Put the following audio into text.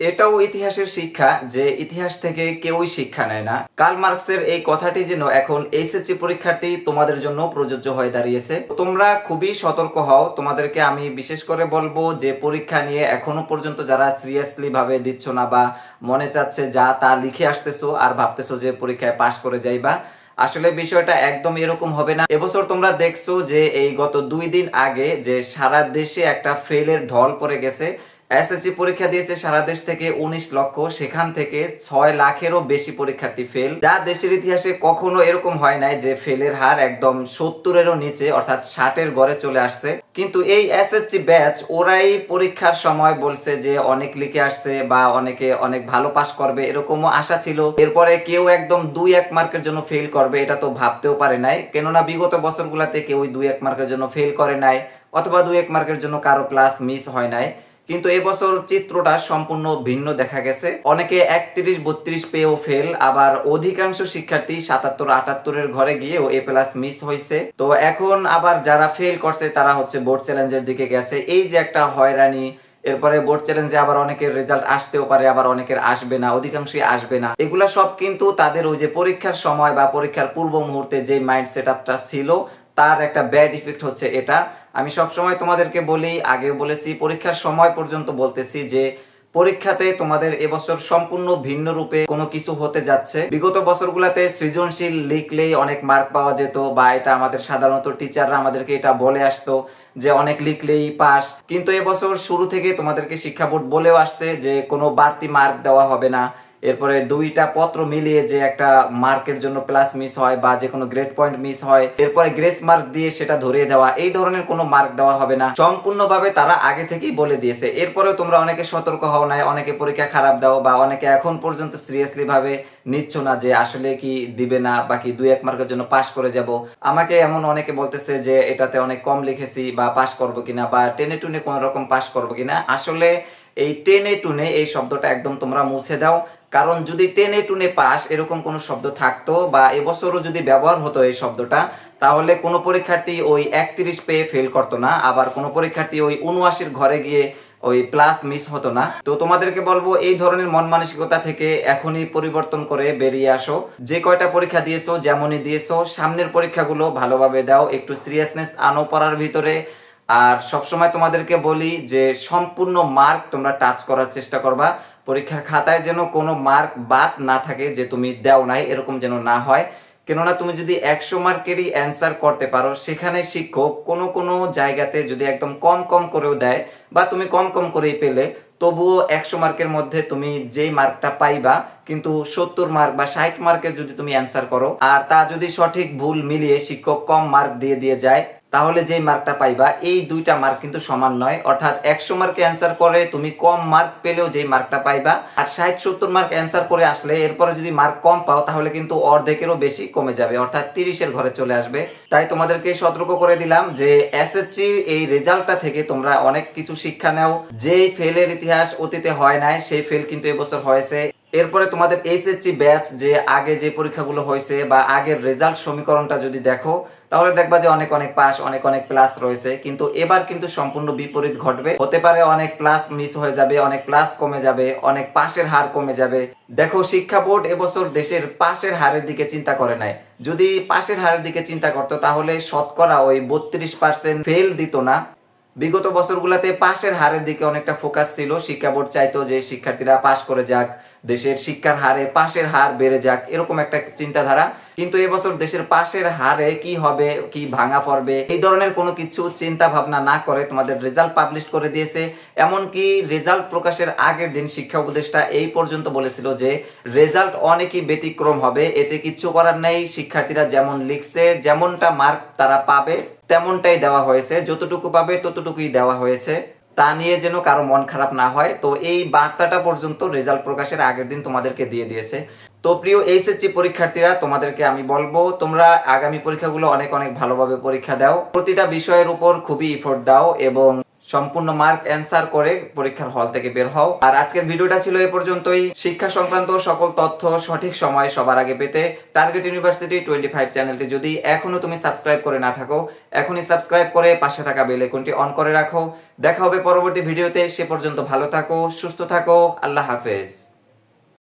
এটাও ইতিহাসের শিক্ষা যে ইতিহাস থেকে কেউই শিক্ষা নেয় না। কার্ল মার্কসের এই কথাটি যেন এখন এইচএসসি পরীক্ষার্থী তোমাদের জন্য প্রযোজ্য হয়ে দাঁড়িয়েছে। তোমরা খুবই সতর্ক হও। তোমাদেরকে আমি বিশেষ করে বলব যে পরীক্ষা নিয়ে এখনও পর্যন্ত যারা সিরিয়াসলি ভাবে দিচ্ছ না বা মনে চাচ্ছে যা তা লিখে আসতেছো আর ভাবতেছো যে পরীক্ষায় পাশ করে যাইবা, আসলে বিষয়টা একদম এরকম হবে না। এবছর তোমরা দেখছ যে এই গত দুই দিন আগে যে সারা দেশে একটা ফেলের ঢল পড়ে গেছে। এসএসসি পরীক্ষা দিয়েছে সারা দেশ থেকে উনিশ লক্ষ, সেখান থেকে ছয় লাখেরও বেশি পরীক্ষার্থী ফেল যা দেশের ইতিহাসে কখনো এরকম হয় নাই যে ফেলের হার একদম সত্তরেরও নিচে, অর্থাৎ ষাটের গড়ে চলে আসছে। কিন্তু এই এসএসসি ব্যাচ ওরাই পরীক্ষার সময় বলছে যে অনেক লিখে আসছে বা অনেকে অনেক ভালো পাস করবে এরকমও আশা ছিল। এরপরে কেউ একদম দুই এক মার্কের জন্য ফেল করবে, এটা তো ভাবতেও পারে নাই। কেননা বিগত বছরগুলোতে কেউ দুই এক মার্কের জন্য ফেল করে নাই, অথবা দুই এক মার্কের জন্য কারও ক্লাস মিস হয় নাই। কিন্তু এবছর চিত্রটা সম্পূর্ণ ভিন্ন দেখা গেছে। অনেকে একত্রিশ, বত্রিশ পেয়েও ফেল আবার অধিকাংশ শিক্ষার্থী সাতাত্তর, আটাত্তরের ঘরে গিয়েও এ প্লাস মিস হয়েছে তো এখন আবার যারা ফেল করছে, তারা হচ্ছে বোর্ড চ্যালেঞ্জের দিকে গেছে। এই যে একটা হয়রানি, এরপরে বোর্ড চ্যালেঞ্জে আবার অনেকের রেজাল্ট আসতেও পারে, আবার অনেকের আসবে না, অধিকাংশই আসবে না। এগুলা সব কিন্তু তাদের ওই যে পরীক্ষার সময় বা পরীক্ষার পূর্ব মুহূর্তে যে মাইন্ড সেট ছিল তার একটা ব্যাড ইফেক্ট হচ্ছে এটা। আমি সব সময় তোমাদেরকে বলি, আগেও বলেছি, পরীক্ষার সময় পর্যন্ত বলতেছি যে, পরীক্ষাতে তোমাদের এবছর সম্পূর্ণ ভিন্ন রূপে কোনো কিছু হতে যাচ্ছে। বিগত বছরগুলোতে সৃজনশীল লিখলেই অনেক মার্ক পাওয়া যেত বা এটা আমাদের সাধারণত টিচাররা আমাদেরকে এটা বলে আসতো যে, অনেক লিখলেই পাস কিন্তু এবছর শুরু থেকে তোমাদেরকে শিক্ষা বোর্ড বলেও আসছে যে, কোনো বাড়তি মার্ক দেওয়া হবে না। এরপরে দুইটা পত্র মিলিয়ে যে একটা মার্কের জন্য প্লাস মিস হয় বা যে কোনো গ্রেড পয়েন্ট মিস হয়, এরপরে গ্রেস মার্ক দিয়ে সেটা ধরিয়ে দেওয়া, এই ধরনের কোনো মার্ক দেওয়া হবে না। সম্পূর্ণভাবে তারা আগে থেকেই বলে দিয়েছে। এরপরেও তোমরা অনেকে সতর্ক হও নাই, অনেকে পরীক্ষা খারাপ দাও বা অনেকে এখন পর্যন্ত সিরিয়াসলি ভাবে নিচ্ছ না যে আসলে কি দিবে না বাকি দুই এক মার্কের জন্য পাশ করে যাব। আমাকে এমন অনেকে বলতেছে যে এটাতে অনেক কম লিখেছি বা পাশ করব কিনা বা টেনে টুনে কোনো রকম পাশ করব কিনা। আসলে এই টেনে টুনে এই শব্দটা একদম তোমরা মুছে দাও। কারণ যদি টেনে টুনে পাস, এরকম কোনো শব্দ থাকতো বা এবছরও যদি ব্যবহার হতো এই শব্দটা, তাহলে কোনো পরীক্ষার্থী ওই একত্রিশ পেয়ে ফেল করতো না, আবার কোনো পরীক্ষার্থী ওই উনআশির ঘরে গিয়ে ওই প্লাস মিস হতো না। তো তোমাদেরকে বলব, এই ধরনের মন মানসিকতা থেকে এখনই পরিবর্তন করে বেরিয়ে আসো। যে কয়টা পরীক্ষা দিয়েছ, যেমনই দিয়েছ, সামনের পরীক্ষাগুলো ভালোভাবে দাও, একটু সিরিয়াসনেস আনো পড়ার ভিতরে। আর সবসময় তোমাদেরকে বলি যে সম্পূর্ণ মার্ক তোমরা টাচ করার চেষ্টা করবা। পরীক্ষার খাতায় যেন কোনো মার্ক বাদ না থাকে যে তুমি দেও নাই, এরকম যেন না হয়। কেননা তুমি যদি একশো মার্কেরই অ্যান্সার করতে পারো, সেখানে শিক্ষক কোনো কোনো জায়গাতে যদি একদম কম কম করেও দেয় বা তুমি কম কম করেই পেলে, তবুও একশো মার্কের মধ্যে তুমি যেই মার্কটা পাইবা, কিন্তু সত্তর মার্ক বা ষাট মার্কের যদি তুমি অ্যান্সার করো, আর তা যদি সঠিক ভুল মিলিয়ে শিক্ষক কম মার্ক দিয়ে দিয়ে যায় তাহলে যেই মার্কটা পাইবা, এই দুইটা মার্ক কিন্তু সমান নয়। অর্থাৎ একশো মার্কে অ্যান্সার করে তুমি কম মার্ক পেলেও যেই মার্কটা পাইবা, আর ষাট সত্তর মার্ক অ্যান্সার করে আসলে এরপরে যদি মার্ক কম পাও, তাহলে কিন্তু অর্ধেকেরও বেশি কমে যাবে। অর্থাৎ তিরিশের ঘরে চলে আসবে। তাই তোমাদেরকে সতর্ক করে দিলাম যে এসএসসি এই রেজাল্টটা থেকে তোমরা অনেক কিছু শিক্ষা নাও। যেই ফেলের ইতিহাস অতীতে হয় নাই, সেই ফেল কিন্তু এবছর হয়েছে। এরপরে তোমাদের এইচএসসি ব্যাচ যে আগে যে পরীক্ষাগুলো হয়েছে বা আগের রেজাল্ট সমীকরণটা যদি দেখো, তাহলে দেখবা যে অনেক অনেক পাস অনেক অনেক প্লাস রয়েছে। কিন্তু এবার কিন্তু সম্পূর্ণ বিপরীত ঘটবে। হতে পারে অনেক প্লাস মিস হয়ে যাবে, অনেক প্লাস কমে যাবে, অনেক পাশের হার কমে যাবে। দেখো, শিক্ষা বোর্ড এবছর দেশের পাশের হারের দিকে চিন্তা করে নাই। যদি পাশের হারের দিকে চিন্তা করতো, তাহলে শতকরা ওই বত্রিশ পার্সেন্ট ফেল দিত না। বিগত বছরগুলোতে পাশের হারের দিকে অনেকটা ফোকাস ছিল। শিক্ষা বোর্ড চাইতো যে শিক্ষার্থীরা পাশ করে যাক, দেশের শিক্ষার হারে পাশের হার বেড়ে যাক, এরকম একটা চিন্তাধারা। কিন্তু এবছর দেশের পাশের হারে কি হবে, কি ভাঙা পড়বে, এই ধরনের কোনো কিছু চিন্তা ভাবনা না করে তোমাদের রেজাল্ট পাবলিশ করে দিয়েছে। এমনকি রেজাল্ট প্রকাশের আগের দিন শিক্ষা উপদেষ্টা এই পর্যন্ত বলেছিল যে রেজাল্ট অনেকই ব্যতিক্রম হবে, এতে কিছু করার নেই। শিক্ষার্থীরা যেমন লিখছে, যেমনটা মার্ক তারা পাবে তেমনটাই দেওয়া হয়েছে, যতটুকু পাবে ততটুকুই দেওয়া হয়েছে। তা নিয়ে যেন কারও মন খারাপ না হয়। তো এই বার্তাটা পর্যন্ত রেজাল্ট প্রকাশের আগের দিন তোমাদেরকে দিয়ে দিয়েছে। তো প্রিয় এইচএসসি পরীক্ষার্থীরা, তোমাদেরকে আমি বলব, তোমরা আগামী পরীক্ষাগুলো অনেক অনেক ভালোভাবে পরীক্ষা দাও। প্রতিটা বিষয়ের উপর খুবই ইফোর্ট দাও এবং সম্পূর্ণ মার্ক অ্যান্সার করে পরীক্ষার হল থেকে বের হও। আর আজকের ভিডিওটা ছিল এ পর্যন্তই। শিক্ষা সংক্রান্ত সকল তথ্য সঠিক সময় সবার আগে পেতে টার্গেট ইউনিভার্সিটি টোয়েন্টি ফাইভ চ্যানেলটি যদি এখনও তুমি সাবস্ক্রাইব করে না থাকো, এখনই সাবস্ক্রাইব করে পাশে থাকা বেল আইকনটি অন করে রাখো। দেখা হবে পরবর্তী ভিডিওতে, সে পর্যন্ত ভালো থাকো, সুস্থ থাকো, আল্লাহ হাফেজ।